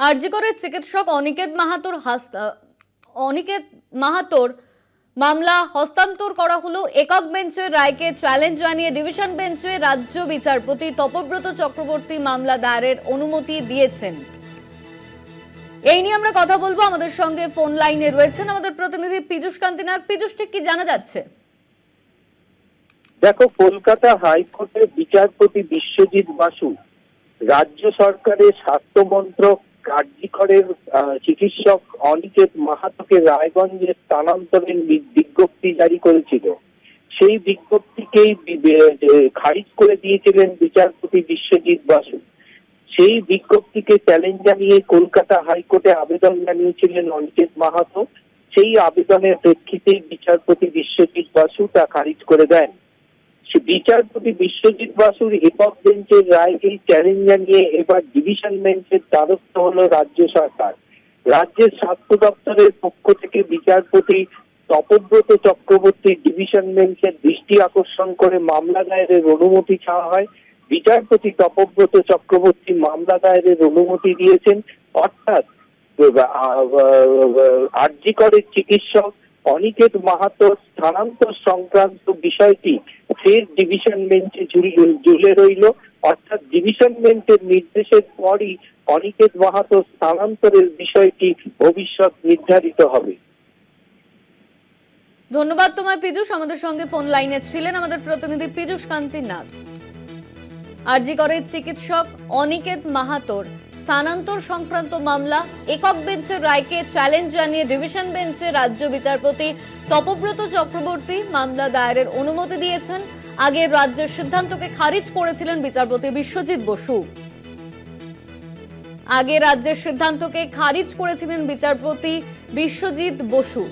আরজিকরের চিকিৎসক অনিকেত মাহাতোর অনিকেত মাহাতোর মামলা হস্তান্তর করা হলো। একক বেঞ্চের রায়কে চ্যালেঞ্জ জানিয়ে ডিভিশন বেঞ্চে রাজ্য বিচারপতি তপব্রত চক্রবর্তী মামলা দায়েরের অনুমতি দিয়েছেন। এই নিয়ে আমরা কথা বলব। আমাদের সঙ্গে ফোন লাইনে রয়েছেন আমাদের প্রতিনিধি পীযুষ কান্তি নাগ পীযুষ, ঠিক কি জানা যাচ্ছে? দেখো, কলকাতা হাইকোর্টের বিচারপতি বিশ্বজিৎ বাসু রাজ্য সরকারের স্বাস্থ্য মন্ত্রক কার্যকরের চিকিৎসক অনিকেত মাহাতোকে রায়গঞ্জে স্থানান্তরের বিজ্ঞপ্তি জারি করেছিল। সেই বিজ্ঞপ্তিকেই খারিজ করে দিয়েছিলেন বিচারপতি বিশ্বজিৎ বাসু। সেই বিজ্ঞপ্তিকে চ্যালেঞ্জ জানিয়ে কলকাতা হাইকোর্টে আবেদন জানিয়েছিলেন অনিকেত মাহাতো। সেই আবেদনের প্রেক্ষিতেই বিচারপতি বিশ্বজিৎ বাসু তা খারিজ করে দেন। বিচারপতি বিশ্বজিৎ বাসুর একক বেঞ্চের রায় এই চ্যালেঞ্জ জানিয়ে এবার ডিভিশন বেঞ্চের দ্বারস্থ হল রাজ্য সরকার। রাজ্যের স্বাস্থ্য দপ্তরের পক্ষ থেকে বিচারপতি তপব্রত চক্রবর্তী ডিভিশন বেঞ্চের দৃষ্টি আকর্ষণ করে মামলা দায়েরের অনুমতি চাওয়া হয়। বিচারপতি তপব্রত চক্রবর্তী মামলা দায়েরের অনুমতি দিয়েছেন। অর্থাৎ আরজি করের চিকিৎসক অনিকেত মাহাতো স্থানান্তর সংক্রান্ত বিষয়টি ফের ডিভিশন বেঞ্চে ঝুলে রইল। অর্থাৎ ডিভিশন বেঞ্চের নির্দেশের পরই অনিকেত মাহাতো স্থানান্তরের বিষয়টি ভবিষ্যৎ নির্ধারিত হবে। ধন্যবাদ তোমায়, পীযুষ। আমাদের সঙ্গে ফোন লাইনে ছিলেন আমাদের প্রতিনিধি পীযুষ কান্তি নাগ আরজি করে চিকিৎসক অনিকেত মাহাতোর। স্থানান্তর সংক্রান্ত মামলা, একক বেঞ্চের রায়কে চ্যালেঞ্জ জানিয়ে ডিভিশন বেঞ্চে রাজ্য বিচারপতি তপব্রত চক্রবর্তী মামলা দায়েরের অনুমতি দিয়েছেন। আগে রাজ্যের সিদ্ধান্তকে খারিজ করেছিলেন বিচারপতি বিশ্বজিৎ বসু। আগে রাজ্যের সিদ্ধান্তকে খারিজ করেছিলেন বিচারপতি বিশ্বজিৎ বসু।